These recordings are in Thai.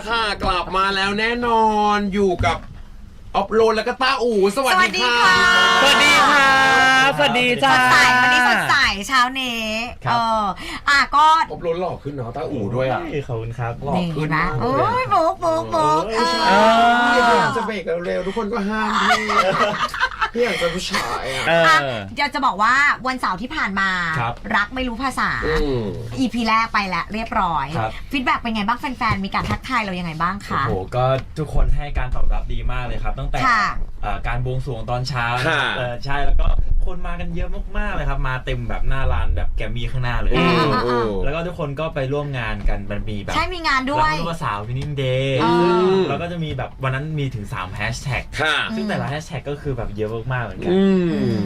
ละค่ะ กลับมาแล้วแน่นอนอยู่กับออฟโรดแล้วก็ต้าอู่สวัสสวัสดีดีค่ะค่ะ สวัสดีค่ะสวัสดีสจ้าดใสวันนี้สดใสเช้านี้ครัเอบออะก็ออฟโรดหล่อขึ้นเนาะต้าอู่ด้วยอะ ขอบคุณครับ หล่อนี่ขึ้นนะมากโอ้เลยยโบ๊กโบ๊กโบ๊กเอเออ พี่ออ ยากจะเบรกเร็วๆทุกคนก็ห้ามพี่พี่อยากจะผู้ชายอะ เออะอ เดี๋ยวจะบอกว่าวันเสาร์ที่ผ่านมา ครับ รักไม่รู้ภาษา อืม EP แรกไปแล้วเรียบร้อยครับ ฟีดแบ็กเป็นไงบ้างแฟนๆ มีการทักทายเรายังไงบ้างโอ้คะ โหก็ทุกคนให้การตอบรับดีมากเลยครับ ตั้งแต่ค่ะ เอ่อการบวงสรวงตอนเช้าค่ะ เออใช่แล้วก็คนมากันเยอะมากๆเลยครับ มาเต็มแบบหน้าร้านแบบแกมมี่ข้างหน้าเลยอืมอ่าอืมแล้วก็ทุกคนก็ไปร่วมงานกันมันมีแบบใช่มีงานด้วรัยกลูกสาววินนิ่งเดย์อืมแล้วก็จะมีแบบวันนั้นมีถึง3แฮชแท็กค่ะ ซึ่งแต่ละแฮชแท็กก็คือแบบเยอะมากๆเหมือนกัน อื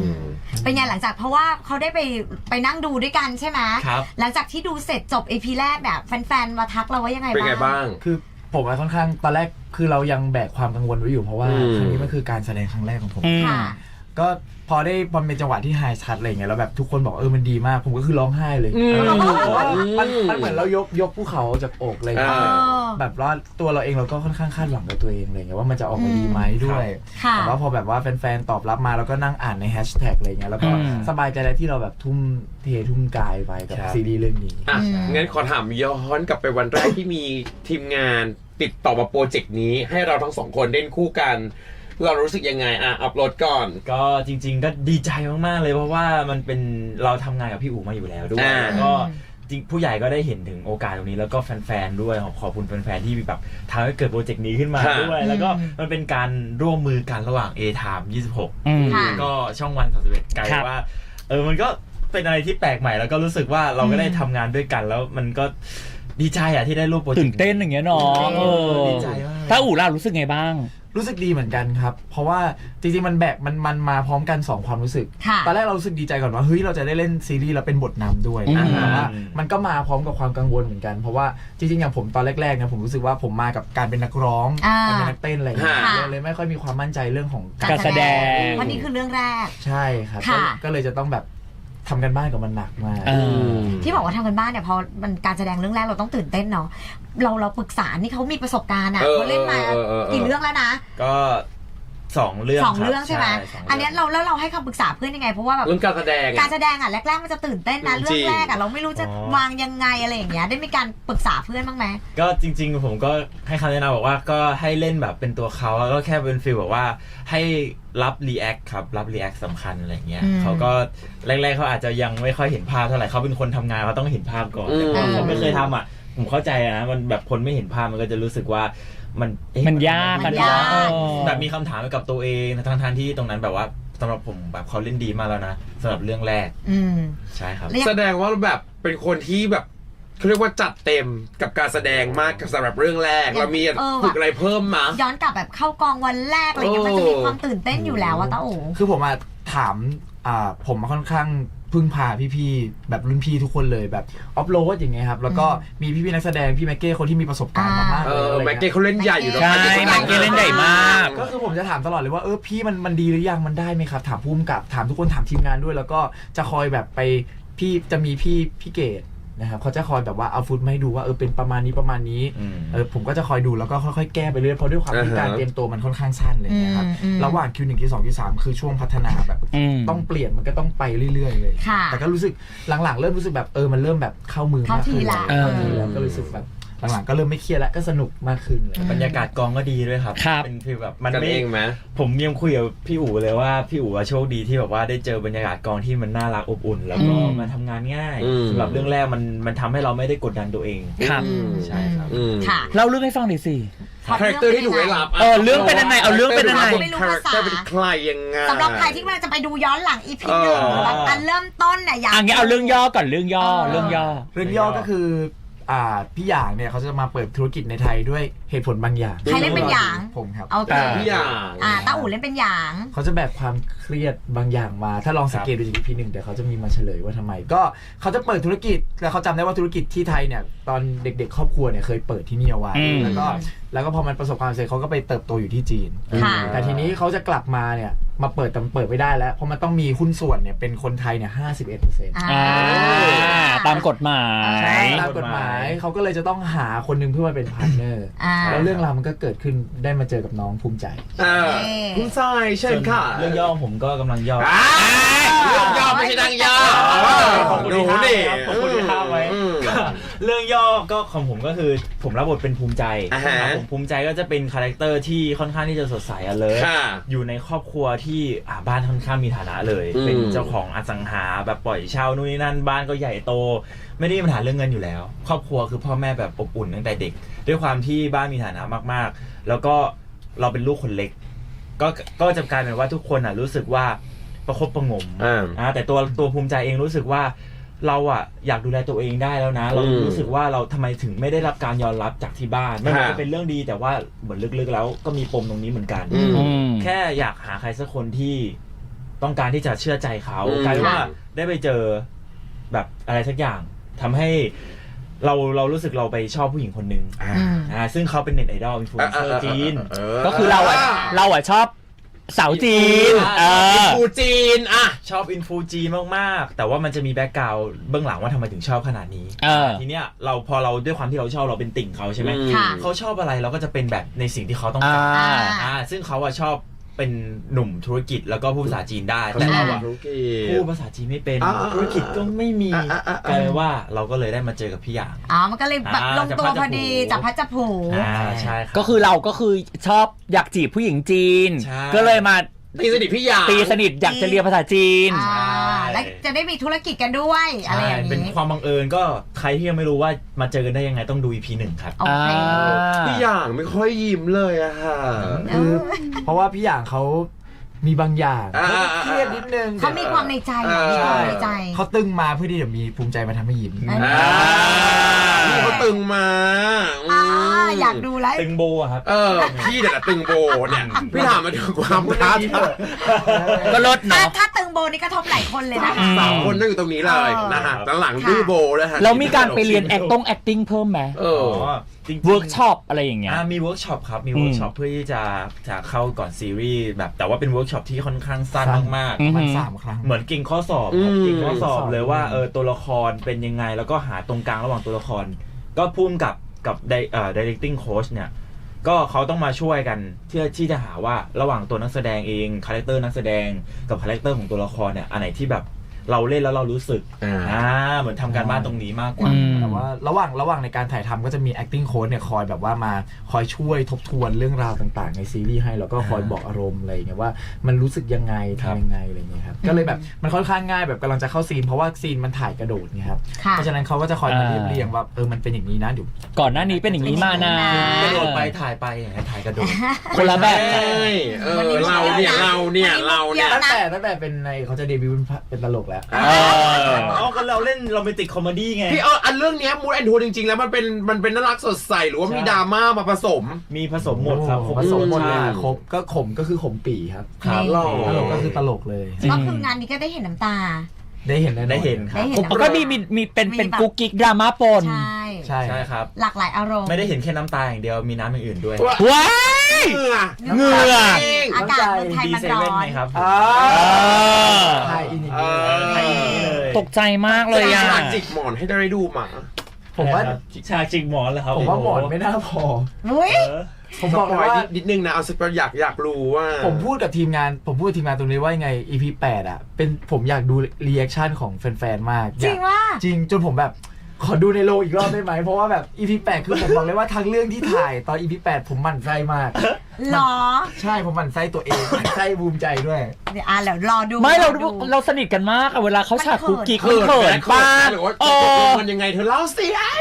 ม เป็นไงหลังจากเพราะว่าเขาได้ไปไปนั่งดูด้วยกันใช่ไหมครับ หลังจากที่ดูเสร็จจบ EP แรกแบบแฟนๆมาทักเราว่ายังไงเป็นไงบ้างบ้างคือผมอะค่อนข้างตอนแรกคือเรายังแบกความกังวลไว้อยู่เพราะว่าอืม ครั้งนี้มันคือการแสดงครั้งแรกของผมอืมค่ะ ก็ พอได้พอเป็นจังหวะที่ไฮชัดอะไรอย่างเงี้ยแล้วแบบทุกคนบอกเออมันดีมาก ผมก็คือร้องไห้เลยอืมเออเพราะว่ามันมันเหมือนเรายกยกภูเขาจากอกอะไรอย่างเลยอ่าเออแบบว่าตัวเราเองเราก็ค่อนข้างคาดหวังกับตัวเองอะไรอย่างเงี้ยว่ามันจะออกมาดีไหมด้วย ค่ะ แต่ว่าพอแบบว่าแฟนๆ ตอบรับมาแล้วก็นั่งอ่านในแฮชแท็กอะไรอย่างเงี้ยแล้วก็อืม สบายใจแล้วที่เราแบบทุ่มเททุ่มกายไปกับครับ ซีรีส์เรื่องนี้ อะอืม งั้นขอถามย้อนกลับไปวันแรกที่มีทีมงานติดต่อมาโปรเจกต์นี้ ให้เราทั้งสองคนเล่นคู่กัน เรารู้สึกยังไงอะอัพโหลดก่อน ก็จริง ๆ ก็ดีใจมาก ๆ เลยเพราะว่ามันเป็นเราทำงานกับพี่อู๋มาอยู่แล้วด้วยอ่า แล้วก็จริงผู้ใหญ่ก็ได้เห็นถึงโอกาสตรงนี้แล้วก็แฟนๆด้วยขอบขอบคุณแฟนๆที่แบบทำให้เกิดโปรเจกต์นี้ขึ้นมาค่ะด้วย แล้วก็มันเป็นการร่วมมือกันระหว่าง A Time 26 อืม ค่ะแล้วก็ช่องวัน31กลายครับว่า เออมันก็เป็นอะไรที่แปลกใหม่แล้วก็รู้สึกว่าเราก็ได้ทำงานด้วยกันแล้วมันก็ดีใจอะที่ได้ร่วมโปรเจกต์ตื่นเต้นอย่างเงี้ยเนาะเออ ดีใจมากถ้าอู่ล่ะรู้สึกไงบ้าง รู้สึกดีเหมือนกันครับ เพราะว่าจริงๆมันแบกมันมันมาพร้อมกัน 2 ความรู้สึก ค่ะตอนแรกเรารู้สึกดีใจก่อนว่าเฮ้ยเราจะได้เล่นซีรีส์แล้วเป็นบทนำด้วยอืม แต่ว่ามันก็มาพร้อมกับความกังวลเหมือนกัน เพราะว่าจริงๆอย่างผมตอนแรกๆเนี่ยผมรู้สึกว่าผมมากับการเป็นนักร้องอ่า การเป็นนักเต้นอะไรอย่างเงี้ยค่ะ เลยเลยไม่ค่อยมีความมั่นใจเรื่องของการ การแสดง วันนี้คือเรื่องแรก ใช่ครับค่ะก็ก็เลยจะต้องแบบ ทำกันบ้านกับมันหนักมาก เออ ที่บอกว่าทำกันบ้านเนี่ยพอมันการแสดงเรื่องแรกเราต้องตื่นเต้นเนาะเราเราปรึกษานี่เขามีประสบการณ์อะเออเขาเล่นมาเออเออเออ กี่เรื่องแล้วนะ ก็ สองเรื่องสองคบเรื่องใช่ไหมสงรื่องอันเนี้ยเราแล้วเราให้คำปรึกษาเพื่อนยังไงเพราะว่าแบบเรื่องการแสดงกาอะรแสดงอะแรกๆมันจะตื่นเต้นนะจริงเรื่องแรกอะเราไม่รู้จะอ๋อวางยังไงอะไรอย่างเงี้ยได้มีการปรึกษาเพื่อนบ้างไหมก็จริง ๆ ผมก็ให้คำแนะนำบอกว่าก็ให้เล่นแบบเป็นตัวเขาแล้วก็แค่เป็นฟีลแบบว่าให้รับรีแอคครับรับรีแอคสำคัญอะไรเงี้ยอืมเขาก็แรกๆเขาอาจจะยังไม่ค่อยเห็นภาพเท่าไหร่เขาเป็นคนทำงานเขาต้องเห็นภาพก่อนอืมแต่พอเขาไม่เคยทำอะ ผมเข้าใจนะมันแบบคนไม่เห็นภาพมันก็จะรู้สึกว่ามันเอ๊ะมันยากมันอะยากเนาะเออ แบบมีคำถามกับตัวเองทั้งทที่ตรงนั้นแบบว่าสำหรับผมแบบเขาเล่นดีมากแล้วนะสำหรับเรื่องแรกอืม ใช่ครับ แล้วยังแสดงว่าแบบเป็นคนที่แบบเขาเรียกว่าจัดเต็มกับการแสดงมากกับสำหรับเรื่องแรกอย่างเรามีเออว่ะฝึกอะไรเพิ่มมา ย้อนกลับแบบเข้ากองวันแรกอะไรเงี้ยโอ้มันจะมีความตื่นเต้นอยู่แล้วอะตาโอ คือผมอะถามอ่าผมค่อนข้าง พึ่งพาพี่ๆแบบรุ่นพี่ทุกคนเลยแบบออฟโรดอย่างเงี้ยครับแล้วก็มีพี่ๆนักแสดงพี่แม็กเก้คนที่มีประสบการณ์มามากเอเลยออะไรแม็กเงี้ยเก้เขาเล่นใหญ่อยู่แล้วใช่ค่ะแม็กเก้เล่นใหญ่มาก ก็คือผมจะถามตลอดเลยว่าเออพี่มันมันดีหรือยังมันได้ไหมครับ ถามผู้กำกับถามทุกคนถามทีมงานด้วย แล้วก็จะคอยแบบไปพี่จะมีพี่พี่เกด นะครับเขาจะคอยแบบว่าเอาฟุตมาให้ดูว่าเออเป็นประมาณนี้ประมาณนี้อืม เออผมก็จะคอยดูแล้วก็ค่อยๆแก้ไปเรื่อยเพราะด้วยความที่อ่าฮะ การเตรียมตัวมันค่อนข้างสั้นเลยนะครับอืมอืม ระหว่างคิวหนึ่งคิวสองคิวสามคือช่วงพัฒนาแบบ อืม ต้องเปลี่ยนมันก็ต้องไปเรื่อย ๆ เลย ค่ะแต่ก็รู้สึกหลังๆ เริ่มรู้สึกแบบเออมันเริ่มแบบเข้ามือมากขึ้นเข้าทีละเข้าทีเอแล้วอก็รู้สึกแบบ หลังๆก็เริ่มไม่เครียดแล้วก็สนุกมากขึ้นเลยบรรยากาศกองก็ดีด้วยครับ ครับ เป็นฟีลแบบมันกันไม่ เองไหม ผมยังคุยกับพี่อู๋เลยว่าพี่อู๋อะโชคดีที่แบบว่าได้เจอบรรยากาศกองที่มันน่ารักอบอุ่น แล้วก็อืม มันทำงานง่ายอืม สำหรับเรื่องแรกมันมันทำให้เราไม่ได้กดดันตัวเอง ครับ อืมใช่ครับ อืมค่ะเล่าเรื่องให้ฟังหน่อยสิพอคาแรคเตอร์ที่ถูกได้รับะเออเรื่องเป็นยังไงเอาเรื่องเป็นยังไง ไม่รู้คาแรภาคษา เตอร์เป็นใครยังไง สำหรับใครที่กำลังจะไปดูย้อนหลังอีพีหนึ่งเออ แบบอันเริ่มต้นเนี่ยอยาก อันนี้เอาเรื่องย่อก่อนเรื่องย่อเออ เรื่องย่อ เรื่องย่อก็คือ อ่าพี่หยางเนี่ยเขาจะมาเปิดธุรกิจในไทยด้วยเหตุผลบางอย่างใครเล่นเป็นหยาง ผมครับ โอเคอ่าพี่อย่าง อ่าตาอู่เล่นเป็นหยาง เขาจะแบกความเครียดบางอย่างมา ถ้าลองสังเกตดูจากพีหนึ่งเดี๋ยวเขาจะมีมาเฉลยว่าทำไม ก็เขาจะเปิดธุรกิจแล้วเขาจำได้ว่าธุรกิจที่ไทยเนี่ยตอนเด็กๆ ครอบครัวเนี่ยเคยเปิดที่นี่เอาไว้อืม แล้วก็แล้วก็พอมันประสบความสำเร็จเขาก็ไปเติบโตอยู่ที่จีน ค่ะ แต่ทีนี้เขาจะกลับมาเนี่ย มาเปิดแต่มันเปิดไม่ได้แล้ว เพราะมันต้องมีหุ้นส่วนเนี่ยเป็นคนไทยเนี่ยห้าสิบเอ็ดเปอร์เซ็นต์อ่าอ่าตามกฎหมายตามกฎหมายเขาก็เลยจะต้องหาคนหนึ่งเพื่อมาเป็นพาร์ทเนอร์อ่า แล้วเรื่องราวมันก็เกิดขึ้นได้มาเจอกับน้องภูมิใจ เออคุณทรายเชิญค่ะเรื่องย่อผมก็กำลังย่อ อ่าเรื่องย่อไม่ใช่นางย่อขอบคุณดูที่ดิห้ามครับขอบคุณที่ห้ามไว้อืม เรื่องย่อก็ของผมก็คือผมรับบทเป็นภูมิใจอ่าฮะครับผมภูมิใจก็จะเป็นคาแรคเตอร์ที่ค่อนข้างที่จะสดใสอะเลยค่ะอยู่ในครอบครัวที่อ่าบ้านค่อนข้างมีฐานะเลย อืม เป็นเจ้าของอสังหาแบบปล่อยเช่านู่นนี่นั่นบ้านก็ใหญ่โต ไม่ได้มีปัญหาเรื่องเงินอยู่แล้ว ครอบครัวคือพ่อแม่แบบอบอุ่นตั้งแต่เด็ก ด้วยความที่บ้านมีฐานะมากๆ แล้วก็เราเป็นลูกคนเล็ก ก็ก็จะกลายเป็นว่าทุกคนอะรู้สึกว่าประคบประหงม อ่า อ่าแต่ตัวตัวภูมิใจเองรู้สึกว่า เราอะอยากดูแลตัวเองได้แล้วนะ เราอืมรู้สึกว่าเราทำไมถึงไม่ได้รับการยอมรับจากที่บ้านไม่ว่าฮะจะเป็นเรื่องดีแต่ว่าเหมือนลึกๆแล้วก็มีปมตรงนี้เหมือนกันอืมอืมแค่อยากหาใครสักคนที่ต้องการที่จะเชื่อใจเขาอืมกลายเป็นว่าค่ะได้ไปเจอแบบอะไรสักอย่างทำให้เราเรารู้สึกเราไปชอบผู้หญิงคนหนึ่งอ่าอืมอ่าซึ่งเขาเป็นเน็ตไอดอลอินฟลูเอนเซอร์จีนก็คือเราอะเราอะชอบ สาวจีนเออินอ ฟูจีนอะชอบอินฟูจีนมาก ๆ แต่ว่ามันจะมีแบ็กกราวด์เบื้องหลังว่าทำไมถึงชอบขนาดนี้เออ ทีเนี้ยเราพอเราด้วยความที่เราชอบเราเป็นติ่งเขาใช่ไหมอืมค่ะ เขาชอบอะไรเราก็จะเป็นแบบในสิ่งที่เขาต้องอ่า การอ่าอ่าซึ่งเขาอะชอบ เป็นหนุ่มธุรกิจแล้วก็พูดภาษาจีนได้เขาแต่ชอเราบอะธุรกิจพูดภาษาจีนไม่เป็นอ่าธุรกิจก็ไม่มีอ่าอ่าอ่ากลายเป็นว่าเราก็เลยได้มาเจอกับพี่หยางอ๋อมันก็เลยแบบอ่าลงตัวพอดีจัจับบพัพัดดจัจับบผูผูอ่าใช่รับก็คือเราก็คือชอบอยากจีบผู้หญิงจีนใช่ก็เลยมา ตีสนิทพี่หยางตีสนิทอยากจะเรียนภาษาจีน อ่าแล้วจะได้มีธุรกิจกันด้วยอะไรอย่างใช่เป็นนี้ความบังเอิญก็ใครที่ยังไม่รู้ว่ามาเจอกันได้ยังไงต้องดู EP หนึ่งครับ โอเค พี่หยางไม่ค่อยยิ้มเลยอะค่ะ คือเพราะว่าพี่อย่างเขา มีบางอย่างอ่า เขาเครียดนิดนึงเขามีความในใจเออมีความในใจ เขาตึงมาเพื่อที่จะมีภูมิใจมาทำให้ยิ้ม อ่าอ่าพี่เขาตึงมาอือ่ามอยากดูแล้วตึงโบอะครับ เออ พี่เด็กตึงโบเนี่ยพี่ถามมาถึงความท้าทายก็ลดถ้าเนาะ ถ้าตึงโบนี่กระทบหลายคนเลยนะอืมสามคนนั่งอยู่ตรงนี้เลยเออนะฮะครับด้านหลังค่ะดื้อโบเลยฮะแล้วมีการไปเรียน acting acting เพิ่มไหม เออ จริงๆ เวิร์กช็อปอะไรอย่างเงี้ย อ่ามีเวิร์กช็อปครับ มีอืมเวิร์กช็อปเพื่อที่จะจะเข้าก่อนซีรีส์แบบแต่ว่าเป็นเวิร์กช็อปที่ค่อนข้างสั้นสั้น มากอื มันสามครั้ง ๆ เหมือนกิ่งข้อสอบครับอืม กิ่งข้อสอบเลยว่าสอบเออตัวละครเป็นยังไง แล้วก็หาตรงกลางระหว่างตัวละคร ก็พุ่มกับกับไดเอ่อ directing coach เนี่ย ก็เขาต้องมาช่วยกันที่ที่จะหาว่าระหว่างตัวนักแสดงเองคาแรคเตอร์นักแสดงกับคาแรคเตอร์ของตัวละครเนี่ยอันไหนที่แบบ เราเล่นแล้วเรารู้สึกอ่า อ่าเหมือนทำการบ้านตรงนี้มากกว่า อืม แต่ว่าระหว่างระหว่างในการถ่ายทำก็จะมี acting coach เนี่ยคอยแบบว่ามาคอยช่วยทบทวนเรื่องราวต่างๆ ในซีรีส์ให้แล้วก็คอยบอกอารมณ์อะไรอย่างเงี้ยว่ามันรู้สึกยังไงครับ ทำยังไงอะไรอย่างเงี้ยครับก็เลยแบบมันค่อนข้างง่ายแบบกำลังจะเข้าซีนเพราะว่าซีนมันถ่ายกระโดดไงครับค่ะเพราะฉะนั้นเขาก็จะคอยมาอ่าเรียบเรียงว่าเออมันเป็นอย่างนี้นะเดี๋ยว ก่อนหน้านี้เป็นอย่างนี้มานะ กระโดดไปถ่ายไปอย่างเงี้ยถ่ายกระโดด คนละแบบ ใช่เออเราเนี่ยเราเนี่ยเราเนี่ย ตั้งแต่ตั้งแต่เป็นในเขาจะเดบิวต์เป็นพระเป็นตลกแล้วเอออ๋อก็เราเล่นโรแมนติกคอมเมดี้ไง พี่เอออันเรื่องเนี้มูดแอนทูจริงๆ แล้วมันเป็นมันเป็นน่ารักสดใสหรือว่ามีใช่ดราม่ามาผสม มีผสมหมดครับผสมหมดเลยใช่ครบก็ขมก็คือขมปีครับครับหล่อตลกก็คือตลกเลย ก็คืองานนี้ก็ได้เห็นน้ำตา ได้เห็นแน่นอนได้เห็นครัได้บเห็นแล้วก็มีมีมีเป็นเป็นมีแบบกุ๊กกิ๊กดราม่าปน ใช่ ใช่ใช่ครับ หลากหลายอารมณ์ไม่ได้เห็นแค่น้ำตาอย่างเดียวมีน้ำอย่างอื่นด้วยว้าย เหงื่อเหงื่อ อากาศเมืองไทยดีมันเซร้อเว่นน ไหมครับอ่าอ ไทยอินอย่างเอนี้อไทยอย่างนี้เลยตกใจมากเลยอะ ฉากจิกหมอนให้ได้ดูมา ผมว่าฉากจิกหมอนเหรอครับผมว่าหมอนไม่น่าพอ อุ้ย เออ ผมบอกเลยว่าสปนิดนึงนะเอาสปอยอยากอยากรู้ว่า ผมพูดกับทีมงาน ผมพูดกับทีมงานตรงนี้ว่ายังไง EP 8 อะ เป็นผมอยากดูรีแอคชั่นของแฟนๆ มากจริงว่า จริงจนผมแบบ ขอดูในโรงอีกรอบได้ไหม เพราะว่าแบบ EP 8คือผมบอกเลยว่าทั้งเรื่องที่ถ่ายตอน EP 8ผมหมั่นไส้มาก หรอ ใช่ผมหมั่นไส้ตัวเองหมั่นไส้ภูมิใจด้วย เดี๋ยวอะเดี๋ยวรอดูไม่เราดูเราสนิทกันมากอะเวลาเขาฉากกุ๊กกิ๊กเขิมันนเขินไหมป้าหรือว่าเอตกลองมันยังไงเธอเล่าสิไอ้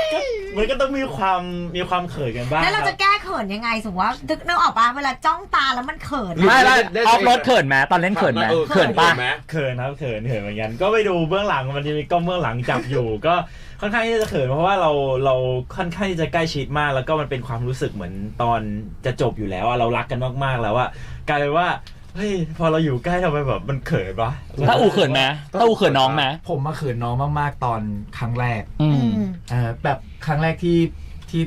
มันก็ต้องมีความมีความเขินกันบ้างแล้วเราคจะบแก้เขินยังไงสมมติว่านึกนึกออกปะเวลาจ้องตาแล้วมันเขินไม่ไม่เล่นออฟรถเขินไหมตอนเล่นเขินไหมออเขินป้าไหมเขินครับเขินเขินเหมือนกันก็ไปดูเบื้องหลังมันจะมีกล้องเบื้องหลังจับอยู่ ก็ค่อนข้างที่จะเขินเพราะว่าเราเราค่อนข้างที่จะใกล้ชิดมาก แล้วก็มันเป็นความรู้สึกเหมือนตอนจะจบอยู่แล้วอะเรารักกันมากๆแล้วอะกลายเป็นว่าเฮ้ยพอเราอยู่ใกล้ทำไมแบบมันเขินวะถ้าอูเขินไหมถ้าอูเขินน้องไหมผมมาเขินน้องมากๆตอนครั้งแรกอือืมมเอ่อแบบครั้งแรกที่ที่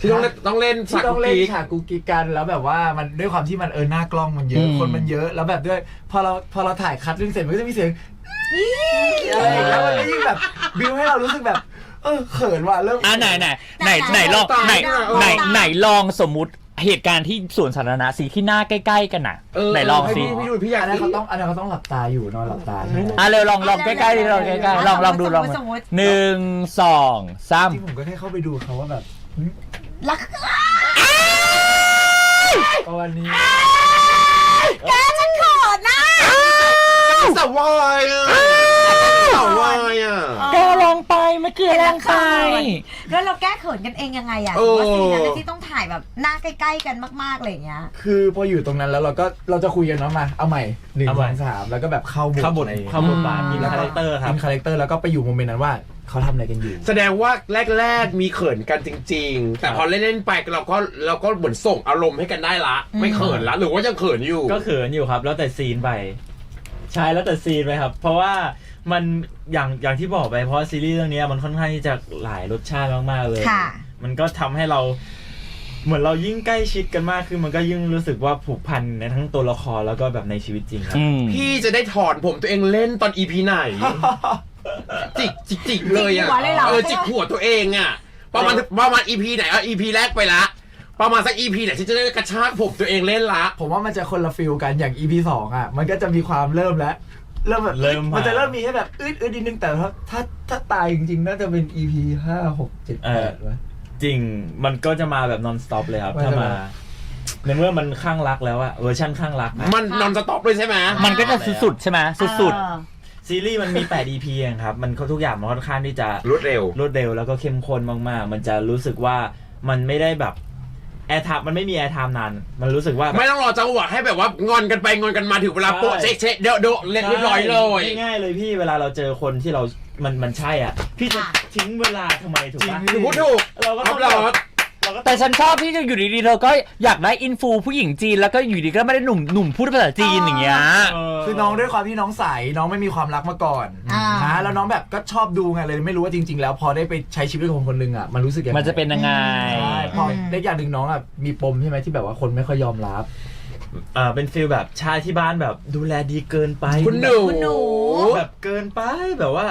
ที่ต้องเล่นต้องเล่นที่ฉากต้องเล่นกิ๊กฉากกุ๊กกิ๊กกันแล้วแบบว่ามันด้วยความที่มันเออหน้ากล้องมันเยอือะมคนมันเยอะแล้วแบบด้วยพอเราพอเราถ่ายคัดเรื่องเสร็จมันก็จะมีเสียง อี๊อะไรอย่างเงี้ยมันก็ยิ่งแบบบิวให้เรารู้สึกแบบ เออเขินว่ะเริ่ม อะไหนไหนไหนไหนลองไหนไหนไหนลองสมมุติเหตุการณ์ที่สวนสาธารณะสีที่หน้าใกล้ๆกันน่ะเออไหนลองให้สิพี่พี่ดูพี่อยากอันนั้นเขาต้องอันนั้นเขาต้องหลับตาอยู่นอนหลับตาใช่ไหมอะเร็วลองลองใกล้ๆดิลองใกล้ๆลองลองดูลองสมมุติ หนึ่งสองสามจริงผมก็แค่เข้าไปดูเขาว่าแบบหึรักประมาณนี้แกฉันเขินนะสาววายอะสาววายอะ แกลองไปเมื่อกี้ลอ งไป แล้วเราแก้เขินกันเองยังไงอะเออ ว่าซีนนั้นที่ต้องถ่ายแบบหน้าใกล้ ๆ กันมากๆอะไรอย่างเงี้ย คือพออยู่ตรงนั้นแล้วเราก็เราจะคุยกันเนาะมาเอาใหม่หนึ่งเอาสใหม่ องสามแล้วก็แบบเข้าบทเข้าบทในเข้าบทบาทอินแล้วคาก็แรคเตอร์ครับอินคาแรคเตอร์แล้วก็ไปอยู่โมเมนต์นั้นว่าเขาทำอะไรกันอยู่ แสดงว่าแรก ๆ มีเขินกันจริง ๆ แต่พอเล่นๆไปเราก็เราก็เหมือนส่งอารมณ์ให้กันได้ละไม่เขินละ หรือว่ายังเขินอยู่ ก็เขินอยู่ครับ แล้วแต่ซีนไป ใช่แล้วแต่ซีนไปครับ เพราะว่า มันอย่างอย่างที่บอกไปเพราะว่าซีรีส์เรื่องนี้มันค่อนข้างที่จะหลายรสชาติมากๆเลย ค่ะ มันก็ทำให้เรา เหมือนเรายิ่งใกล้ชิดกันมากขึ้นมันก็ยิ่งรู้สึกว่าผูกพันในทั้งตัวละครแล้วก็แบบในชีวิตจริงครับ อืม พี่จะได้ถอนผมตัวเองเล่นตอนอีพีไหน จิกจิกจิกเลยอะจิกหัวเลยเหรอเออจิกหัวตัวเองอะ ประมาณประมาณอีพีไหนอะอีพีแรกไปละ ประมาณสักอีพีไหนที่จะได้กระชากผมตัวเองเล่นละ ผมว่ามันจะคนละฟิลกันอย่าง EP สองอะ มันก็จะมีความเริ่มแล้ว เริ่มแบบเริ่มมามั นจะเริ่มมีให้แบบอืดอืดนิดนึงแต่ถ้าถ้าถ้าตายจริงๆ น่าจะเป็น EP ห้าหกเจ็ดแปดวะ จริงมันก็จะมาแบบ non stop เลยครับ ว่าถ้าจะมามา ในเมื่อมันข้างรักแล้วอะเวอร์ชันข้างรักอะมันนอนสต็อปเลยใช่ไหมมันก็จะสุดๆใช่ไหมสุดเออซีรีส์มันมี 8 EP เองครับ มันก็ทุกอย่างมันค่อนข้างที่จะรวดเร็ว รวดเร็วแล้วก็เข้มข้นมากๆ มันจะรู้สึกว่ามันไม่ได้แบบ แอร์ไทม์มันไม่มีแอร์ไทม์นาน มันรู้สึกว่าแบบไม่ต้องรอจังหวะให้แบบว่างอนกันไปงอนกันมาถึงเวลาโปะใช่เช็คเช็คเดี๋ยวเดี๋ยวเรียบร้อยเลย ง่ายๆเลยพี่เวลาเราเจอคนที่เรา มันมันใช่อะ พี่จะค่ะทิ้งเวลาทำไมถูกปะถูกพูดถูกเราก็คต้รัอบงเรา เราก็ๆแต่ฉันชอบที่จะอยู่ดีๆเธอก็อยากได้อินฟูผู้หญิงจีนแล้วก็อยู่ดีก็ไม่ได้หนุ่มหนุ่มพูดภาษาจีนอย่างเงี้ยคือน้องด้วยความที่น้องใสน้องไม่มีความรักมาก่อนอ่านะแล้วน้องแบบก็ชอบดูไงเลยไม่รู้ว่าจริง ๆ แล้วพอได้ไปใช้ชีวิตกับคนคนหนึ่งอะมันรู้สึกยังไงมันจะเป็นยังไง ใช่พออมได้อย่างหนึ่งน้องอะมีปมใช่ไหมที่แบบว่าคนไม่ค่อยยอมรับอ่าเป็นฟีลแบบชายที่บ้านแบบดูแลดีเกินไปคุณหนูคุณหนูแบบเกินไปแบบว่า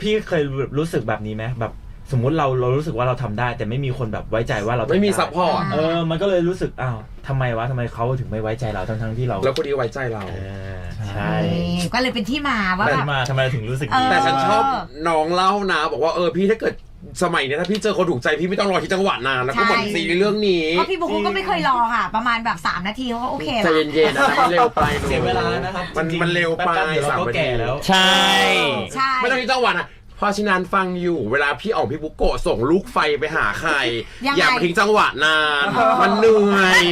พี่เคยรู้สึกแบบนี้ไหมแบบ สมมุติเราเรารู้สึกว่าเราทำได้ แต่ไม่มีคนแบบไว้ใจว่าเราทำไม่มีด้ซัพพอร์ตเออมันก็เลยรู้สึกอ้าวทำไมวะทำไมเขาถึงไม่ไว้ใจเราทั้งทั้งๆที่เราแล้วคนนี้ไว้ใจเราเออใช่นี่ก็เลยเป็นที่มาว่าแต่แบบมาทำไมเราถึงรู้สึกเอดีอแต่ฉันชอบน้องเล่านะ บอกว่าเออพี่ถ้าเกิดสมัยเนี้ยถ้าพี่เจอคนถูกใจพี่ไม่ต้องรอที่จังหวะนานแล้วก็หมดใช่ซีรีส์เรื่องนี้เพราะพี่บุ๊กก็ไม่เคยรอค่ะ ประมาณแบบ 3 นาทีเขาก็โอเคใจละเย็นๆนะมันเร็วไปหนูเสียเวลานะครับมันจงๆมันเร็วไปแป๊บๆเดี๋ยวเราสามก็นาทีแก่แล้ว ใช่ ใช่ ไม่ต้องที่จังหวะนะ เพราะฉะนั้นฟังอยู่เวลาพี่ออกพี่บุกโกะส่งลูกไฟไปหาใคร ยังไง อย่ามาทิ้งจังหวะนาน มันเหนื่อย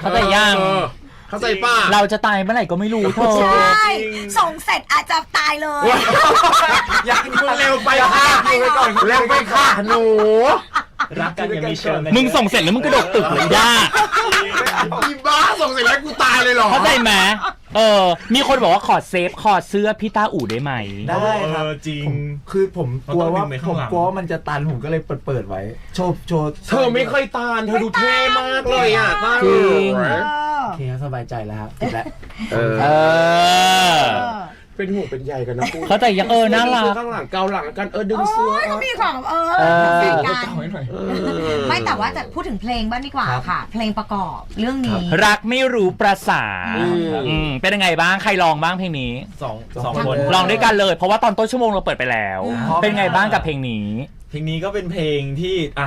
เข้าใจยัง เออเข้าใจป้า เราจะตายเมื่อไหร่ก็ไม่รู้เธอ ใช่ส่งเสร็จอาจจะตายเลย อยากมึงเร็วไปค่ะดูไปก่อนเร็วไปค่ะหนูรักกันยังมีเชิงนะมึงส่งเสร็จแล้วมึงกระโดดตึกเลยย่าอีบ้าส่งเสร็จแล้วกูตายเลยเหรอเข้าใจไหมเออ มีคนบอกว่าขอเซฟขอเสื้อพี่ต้าอู่ได้ไหม ได้ครับเออจริงผมคือผมกลัวว่ามันต้องดึงไปผข้างมหลังกลัวว่ามันจะตันผมก็เลยเปิดเปิดไว้ โชว์โชว์เธอไม่เคยตานเธอดูเท่มากเลยอะตาจริงเออโอเคครับสบายใจแล้วครับติดแล้วเออ เออเออเป็นห่วงเป็นใยกันนะกูเข้าใจยังเออน่ารัก ข้างหลังเกาหลังกันเออดึงโอ้เสื้อยเขามีความเออเออเป็นการเก่าให้หน่อยเออไม่แต่ว่าจะพูดถึงเพลงบ้างดีกว่าครับค่ะ เพลงประกอบเรื่องนี้ รักไม่รู้ประสาอืม อืมเป็นยังไงบ้างใครลองบ้างเพลงนี้ สองสองคน ลองด้วยกันเลย เพราะว่าตอนต้นชั่วโมงเราเปิดไปแล้วอืมเป็นไงบ้างกับเพลงนี้ เพลงนี้ก็เป็นเพลงที่อะ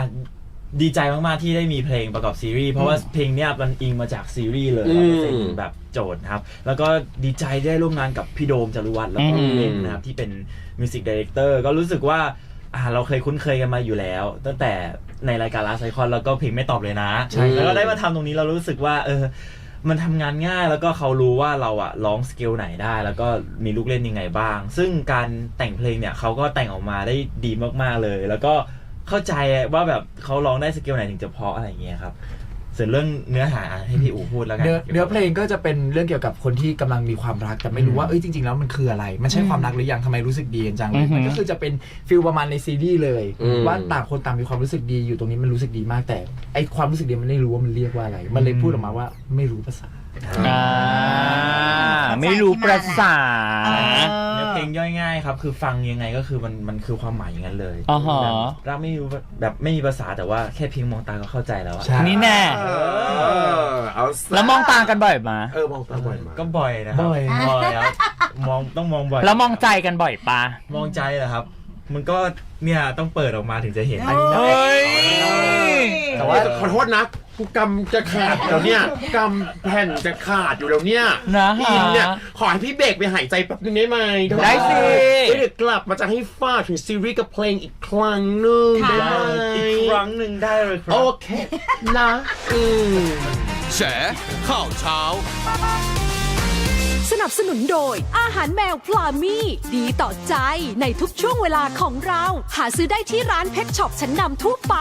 ดีใจมาก ๆ ที่ได้มีเพลงประกอบซีรีส์เพราะว่าเพลงเนี้ยมันอิงมาจากซีรีส์เลยอืมเป็นแบบโจทย์ครับ แล้วก็ดีใจได้ร่วมงานกับพี่โดมจารุวัฒน์แล้วก็อืม เบนนะครับ ที่เป็นมิวสิกดีเรคเตอร์ก็รู้สึกว่าอ่าเราเคยคุ้นเคยกันมาอยู่แล้ว ตั้งแต่ในรายการลาไซคอนแล้วก็เพลงไม่ตอบเลยนะใช่ แล้วก็ได้มาทำตรงนี้เรารู้สึกว่าเออ มันทำงานง่ายแล้วก็เขารู้ว่าเราอะร้องสเกลไหนได้ แล้วก็มีลูกเล่นยังไงบ้าง ซึ่งการแต่งเพลงเนี่ยเขาก็แต่งออกมาได้ดีมากๆเลย แล้วก็ เข้าใจว่าแบบเขาร้องได้สเกลไหนถึงจะเพราะอะไรอย่างเงี้ยครับส่วนเรื่องเนื้อหาให้พี่อูพูดแล้วกันเนื้อเนื้อเพลงก็จะเป็นเรื่องเกี่ยวกับคนที่กำลังมีความรักแต่ไม่รู้ว่าเอ้ยจริงๆแล้วมันคืออะไร มันใช่ความรักหรือยังทำไมรู้สึกดีกันจังเลอืยอหือมันก็คือจะเป็นฟิลประมาณในซีรีส์เลยอืมว่าต่างคนต่างมีความรู้สึกดีอยู่ตรงนี้มันรู้สึกดีมากแต่ไอความรู้สึกดีมันไม่รู้ว่ามันเรียกว่าอะไร มันเลยพูดออกมาว่าไม่รู้ภาษาอ่าไม่รู้ประสา เออเนื้อเพลงย่อยง่ายครับ คือฟังยังไงก็คือมันมันคือความหมายอย่างนั้นเลยอ๋อฮะ แบบรักไม่รู้แบบไม่มีภาษาแต่ว่าแค่เพียงมองตาก็เข้าใจแล้วอะใช่ นี่แน่ เออเอาซะแล้วมองตากันบ่อยมาเออมองตาบ่อยมากก็บ่อยนะครับ่อย บ่อยครับมองต้องมองบ่อยแล้วมองใจกันบ่อยปะมองใจเหรอครับ มันก็เนี่ยต้องเปิดออกมาถึงจะเห็น เฮ้ย แต่ว่าขอโทษนะกูกำจะขาดอยู่แล้วเนี่ยกำแผ่นจะขาดอยู่แล้วเนี่ยนะฮะ อินเนี่ยขอให้พี่เบรกไปหายใจแป๊บนึงได้ไหมได้สิ เดี๋ยวกลับมาจะให้ฟาดถึงซีรีส์กับเพลงอีกครั้งหนึ่งค่ะ ได้ไหมอีกครั้งหนึ่งได้เลยครัโอบ เคนะอืม แฉข่าวเช้า สนับสนุนโดย อาหารแมวพลามี่ ดีต่อใจในทุกช่วงเวลาของเรา หาซื้อได้ที่ร้านเพชรช็อปชั้นนำทั่วไป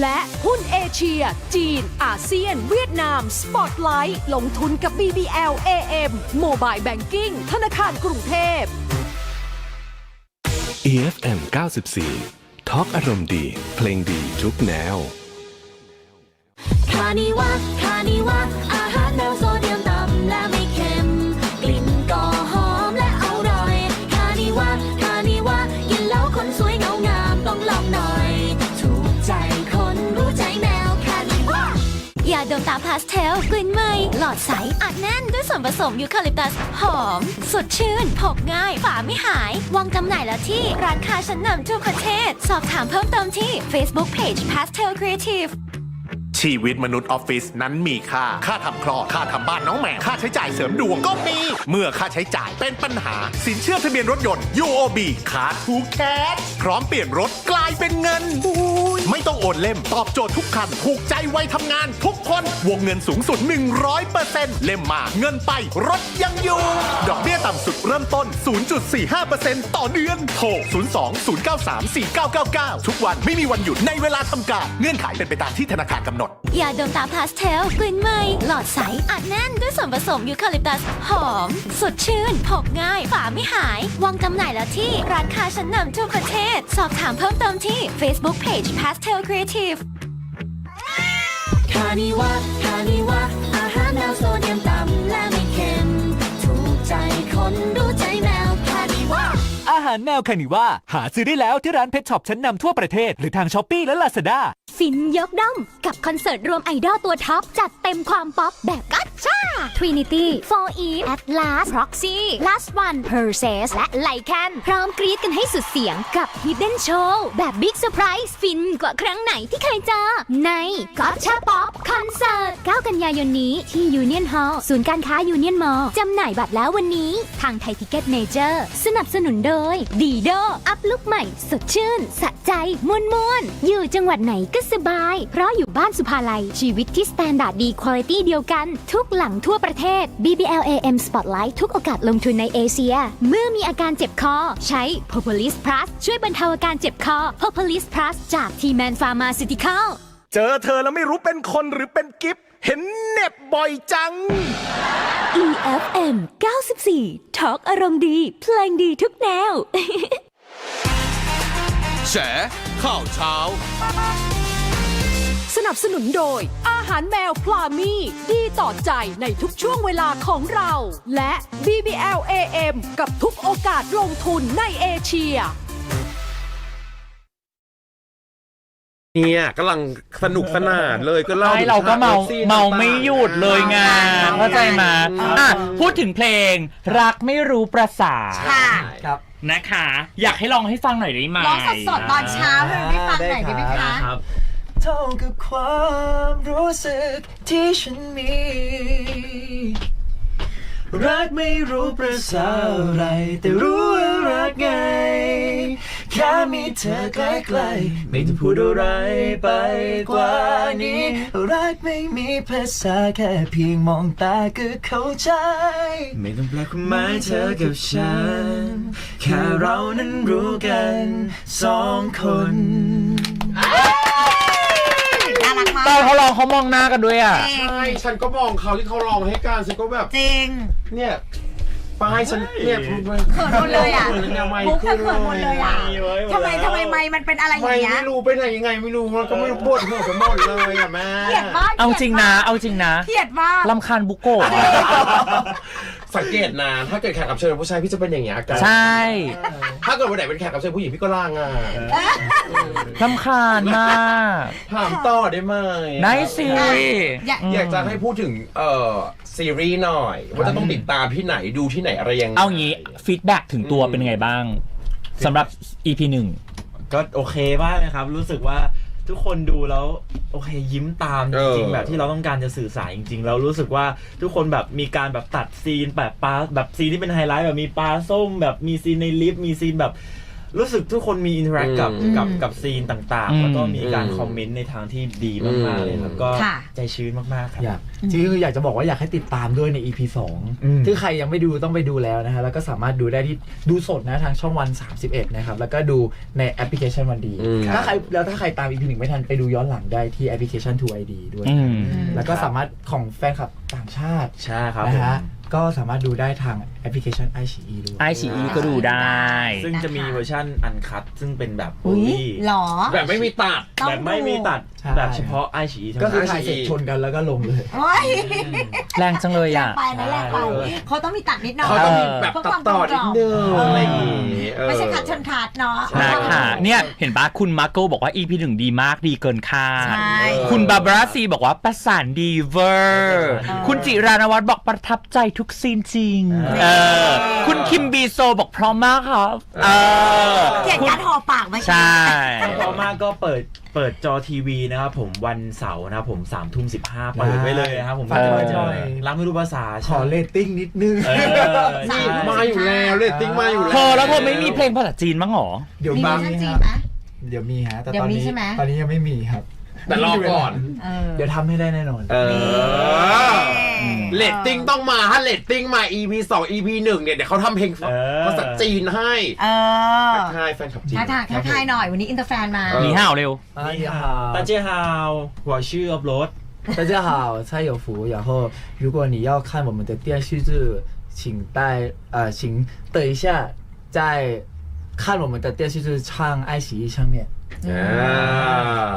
และหุ้นเอเชีย จีน อาเซียน เวียดนาม สปอตไลท์ลงทุนกับ BBL AM Mobile Banking ธนาคารกรุงเทพ EFM 94ทอล์กอารมณ์ดี เพลงดีทุกแนวคานิวะคานิวะ ยาดมตาพาสเทลกลิ่นใหม่ หลอดใส อัดแน่นด้วยส่วนผสมยูคาลิปตัส หอม สดชื่นพกง่าย ฝาไม่หาย วางจำหน่ายแล้วที่ร้านค้าชั้นนำทั่วประเทศ สอบถามเพิ่มเติมที่ Facebook Page Pastel Creative ชีวิตมนุษย์ออฟฟิศนั้นมีค่า ค่าทำคลอด ค่าทำบ้านน้องแม่ค่าใช้จ่ายเสริมดวงก็มี เมื่อค่าใช้จ่ายเป็นปัญหา สินเชื่อทะเบียนรถยนต์ UOB ขาดทูแคสพร้อมเปลี่ยนรถกลายเป็นเงิน ไม่ต้องโอนเล่ม ตอบโจทย์ทุกคัน ถูกใจไวยทำงาน ทุกคน วงเงินสูงสุด 100%เล่มมา เงินไป รถยังอยู่ ดอกเบี้ยต่ำสุดเริ่มต้น 0.45%ต่อเดือน โทร 02 093 4999 ทุกวันไม่มีวันหยุดในเวลาทำการ เงื่อนไขเป็นไปตามที่ธนาคารกำหนดยาดมตาพาสเทลกลิ่นใหม่ หลอดใส อัดแน่นด้วยส่วนผสมยูคาลิปตัส หอม สดชื่น พกง่าย ฝาไม่หาย วางจำหน่ายแล้วที่ ร้านค้าชั้นนำทั่วประเทศ สอบถามเพิ่มเติมที่ Facebook Page Pastel Creative คานิวะคานิวะอาหารแนวโซเดียมต่ำารแมวคานิว่า หาซื้อได้แล้วที่ร้านเพชรช็อปชั้นนำทั่วประเทศ หรือทางช้อปปีและลาซาด้าฟินยกด้อม กับคอนเสิร์ตรวมไอดอลตัวท็อป จัดเต็มความป๊อปแบบกัชชา Trinity For Eve Atlas Proxy Last One p e r s e s และไลแคนพร้อมกรี๊ดกันให้สุดเสียงกับ Hidden Show แบบบิ๊กเซอร์ไพรส์ฟินกว่าครั้งไหนที่เคยเจอ ในกัชชาป๊อปคอนเสิร์ต 9 กันยายนนี้ที่ Union Hall ศูนย์การค้า Union Mall จำหน่ายบัตรแล้ววันนี้ ทางไทยทิกเก็ตเมเจอร์สนับสนุนโดยดีโดอัพลุกใหม่สดชื่น สะใจมวนมวนอยู่จังหวัดไหนก็สบาย เพราะอยู่บ้านสุภาลัย ชีวิตที่สแตนดาร์ดดีคุณภาพเดียวกัน ทุกหลังทั่วประเทศ BBLAM Spotlight ทุกโอกาสลงทุนในเอเชีย เมื่อมีอาการเจ็บคอ ใช้ p o p o l i s Plus ช่วยบรรเทาอาการเจ็บคอ p o p o l i s Plus จาก T-Man Pharmaceutical เจอเธอแล้วไม่รู้เป็นคนหรือเป็นกิฟ เห็นเหน็บบ่อยจัง EFM 94ทอล์กอารมณ์ดี เพลงดีทุกแนว แฉข่าวเช้า สนับสนุนโดย อาหารแมวพลามี่ดีต่อใจในทุกช่วงเวลาของเรา และ BBL AM กับทุกโอกาสลงทุนในเอเชีย เนี่ยกำลังสนุกสนานเลยก็เล่าใช่ถึงเราก็เมาฉลิปซีนเมาต่งๆไม่หยุดเลยไงเข้าใจมาอะพูดถึงเพลงรักไม่รู้ประสาค่ะ ครับนะคะ อยากให้ลองให้ฟังหน่อยได้ไหมร้องสดๆตอนเช้าให้ได้ฟังหน่อยได้ไหมคะ ครับ เท่ากับความรู้สึกที่ฉันมี รักไม่รู้ประสาอะไร แต่รู้ว่ารักไง แค่มีเธอใกล้ๆไม่ต้องพูดอะไรไปกว่านี้ รักไม่มีภาษาแค่เพียงมองตาก็เข้าใจ ไม่ต้องแปลความหมายเธอกับฉัน แค่เรานั้นรู้กันสองคน น่ารักมากตอนเขาร้ององเขามองหน้ากันด้วยอะ จริงใช่ฉันก็มองเขาที่เขาลองให้การฉันก็แบบจริง เนี่ยป้ายฉันเนี่ยพูดไปเขินหมดเลยอะเขินยังไงมุกเธอเขินหมดเลยอะมีไว้หมดทำไมแล้วทำไมไม่มันเป็นอะไรอไม่ย่างเงี้ยไม่รู้ไปไหนยังไงไม่รู้มันก็ไม่รู้ปวดหัวไปหมดเลยอะแม่ เกลียดมากเอาจริงนะ เอาจริงนะเกลียดมาก ลำคาญบุโกะ สังเกตนะถ้าเกิดแขกรับเชิญเป็นผู้ชายพี่จะเป็นอย่างเงี้ยอาการใช่ถ้าเกิดวันไหนเป็นแขกรับเชิญผู้หญิงพี่ก็ลางอะลำคาญมากถามต่อได้ไหมได้สิอยากอยากจะให้พูดถึงเอ่อซีรีส์หน่อยว่าจะต้องติดตามที่ไหนดูที่ไหนอะไรยังไงเอางี้ฟีดแบ็ถึงตัวอืมเป็นไงบ้างสำหรับ EP หนึ่งก็โอเคมากเลยครับ รู้สึกว่า ทุกคนดูแล้วโอเคยิ้มตามจริงๆแบบที่เราต้องการจะสื่อสารจริงๆแล้วรู้สึกว่าทุกคนแบบมีการแบบตัดซีนแบบปลาแบบซีนที่เป็นไฮไลท์แบบมีปลาส้มแบบมีซีนในลิฟต์มีซีนแบบ รู้สึกทุกคนมีอินเทอร์แอคกับอืม กับกับซีนต่างอืมๆแล้วก็มีการอืมคอมเมนต์ในทางที่ดีมากๆเลยอืมแล้วก็ค่ะ ใจชื้นมากๆครับ อยากจริงๆคืออยากจะบอกว่าอยากให้ติดตามด้วยใน EP อืม 2ที่ใครยังไม่ดูต้องไปดูแล้วนะฮะ แล้วก็สามารถดูได้ที่ดูสดนะทางช่องวัน 31 นะครับ แล้วก็ดูในแอปพลิเคชันวันดี อืม ถ้าใครแล้วถ้าใครตาม EP 1ไม่ทันไปดูย้อนหลังได้ที่แอปพลิเคชัน 2 ID ด้วย อืม แล้วก็สามารถของแฟนคลับต่างชาติ ใช่ครับนะผม ฮะ ก็สามารถดูได้ทางแอปพลิเคชัน i อ e ด้วย ไอชีก็ดูได้ ซึ่งจะมีเวอร์ชันอันคัตซึ่งเป็นแบบโออุ้ยลี่หรอ แบบไม่มีตัด ต้องแบบไม่มีตัด ใช่ แบบเฉพาะไอฉีก็คือเท่านั้นถ่ายเสร็จชนกันแล้วก็ลงเลย โอ้ยแรงจังเลยแรงอะ ไปนะแรงไปเขาต้องมีตัดนิดหน่อยเขาต้องมีเออแบบตัดต่อนิดนึงอะไรอย่างงี้เออ ไม่ใช่ขาดชนขาดเนาะ นะคะเนี่ยเห็นปะคุณมาโก้บอกว่า EP หนึ่งดีมากดีเกินคาด ใช่ คุณบาบาราซีบอกว่าประสานดีเวอร์ เออคุณจิรานวัฒน์บอกประทับใจทุกซีนจริงเออ คุณคิมบีโซบอกพร้อมมากครับ เออเกลียดคุณการห่อปากไหมใช่ต่อมาก็เปิด เปิดจอทีวีนะครับผมวันเสาร์นะครับผมสามทุ่มสิบห้าเปิดไว้เลยนะครับผมฝากเออจอย รักไม่รู้ภาษาขอเรตติ้งนิดนึงเออนี่ใช่ มาอยู่แล้วเรตติ้งมาอยู่แล้ว เธอแล้วเธอไม่มีเพลงภาษาจีนมั้งหรอ เดี๋ยวมีมีเวอร์ชันจีคนรับไหม เดี๋ยวมีฮะแต่เดี๋ยตวอนมีนี้ใช่ไหม ตอนนี้ยังไม่มีครับ แต่รอก่อน เออ เดี๋ยวทำให้ได้แน่นอน เอออืม เรตติ้งต้องมาถ้าเรตติ้งมา EP 2 EP 1เนี่ยเดี๋ยวเขาทำเพลง เออ ภาษาจีนให้ เออ ทักทายแฟนคลับจีน ทักทายทักทายหน่อยวันนี้อินเตอร์แฟนมา เออ มีห้าวเร็ว นี่ฮะตาเจ้าฮาวหัวชื่ออัพโหลด 大家好，蔡有福。然后，如果你要看我们的电视剧，请带呃，请等一下再看我们的电视剧唱《爱奇艺》上面。 อ่า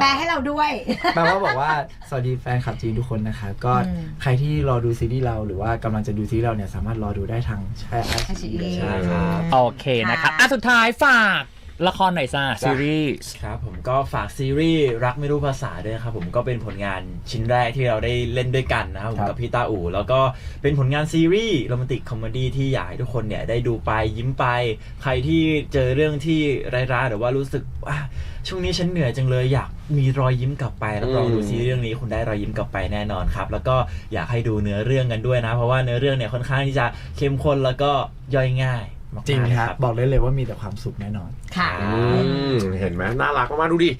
แปลให้เราด้วย แปลว่าบอกว่าสวัสดีแฟนคลับจีนทุกคนนะครับก็อืม ใครที่รอดูซีรีส์เราหรือว่ากำลังจะดูซีรีส์เราเนี่ย สามารถรอดูได้ทางใช่ไอ iQIYI ใช่ครับ โอเคนะครับอะสุดท้ายฝาก ละครหน่อยจ้าซีรีส์ครับผมก็ฝากซีรีส์รักไม่รู้ภาษาด้วยนะครับผมก็เป็นผลงานชิ้นแรกที่เราได้เล่นด้วยกันนะครับผมครับกับพี่ตาอู่แล้วก็เป็นผลงานซีรีส์โรแมนติกคอมเมดี้ที่อยากให้ทุกคนเนี่ยได้ดูไปยิ้มไป ใครที่เจอเรื่องที่ร้ายๆหรือว่ารู้สึกว่าช่วงนี้ฉันเหนื่อยจังเลยอยากมีรอยยิ้มกลับไปรับรองอืมดูซีรีส์เรื่องนี้คุณได้รอยยิ้มกลับไปแน่นอนครับ แล้วก็อยากให้ดูเนื้อเรื่องกันด้วยนะ เพราะว่าเนื้อเรื่องเนี่ยค่อนข้างที่จะเข้มข้นแล้วก็ย่อยง่าย มากๆจริงเลยครับ บอกได้เลยว่ามีแต่ความสุขแน่นอน ค่ะ อืมเห็นไหมน่ารักมากๆดูดิ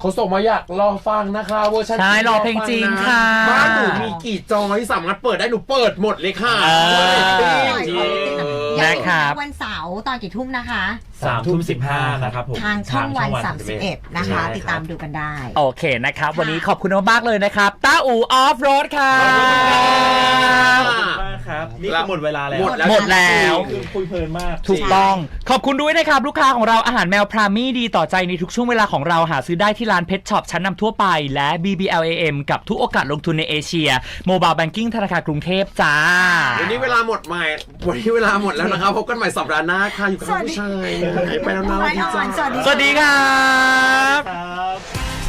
เขาส่งมาอยากรอฟังนะคะเวอร์ชันใช่รอเพลงจีนค่ะ บ้านหนูมีกี่จอที่สามารถเปิดได้หนูเปิดหมดเลยค่ะเออ จริงจริงเอออย่าลืมนะครับวันเสาร์ ตอนกี่ทุ่มนะคะ สามทุ่มสิบห้านะครับผมทางช่องวัน 31 นะคะ ใช่ติดตามดูกันได้ โอเคนะครับ วันนี้ขอบคุณมากๆเลยนะครับต้าอูออฟโรดค่ะ ขอบคุณครั ขอบคุณมากครับ นี่คือหมดเวลาแล้วหมดแล้ว หมดแล้ว คือคุยเพลินมาก ถูกต้อง ขอบคุณด้วยนะครับ ลูกค้าของเราอาหารแมวพรามี่ดีต่อใจในทุกช่วงเวลาของเราหาซื้อได้ที่ร้านเพชช็อปชั้นนำทั่วไป และ BBLAM กับทุกโอกาสลงทุนในเอเชียโมบายแบงกิ้งธนาคารกรุงเทพจ้า วันนี้เวลาหมดใหม่วันนี้เวลาหมดแล้วนะครับ พบกันใหม่สัปดาห์หน้าค่ะอยู่กับสวัสดีผู้ชายหายไปแล้วนะน้องสวัสดีอ่อนจ้า สวัสดี สวัสดีครับ ครับ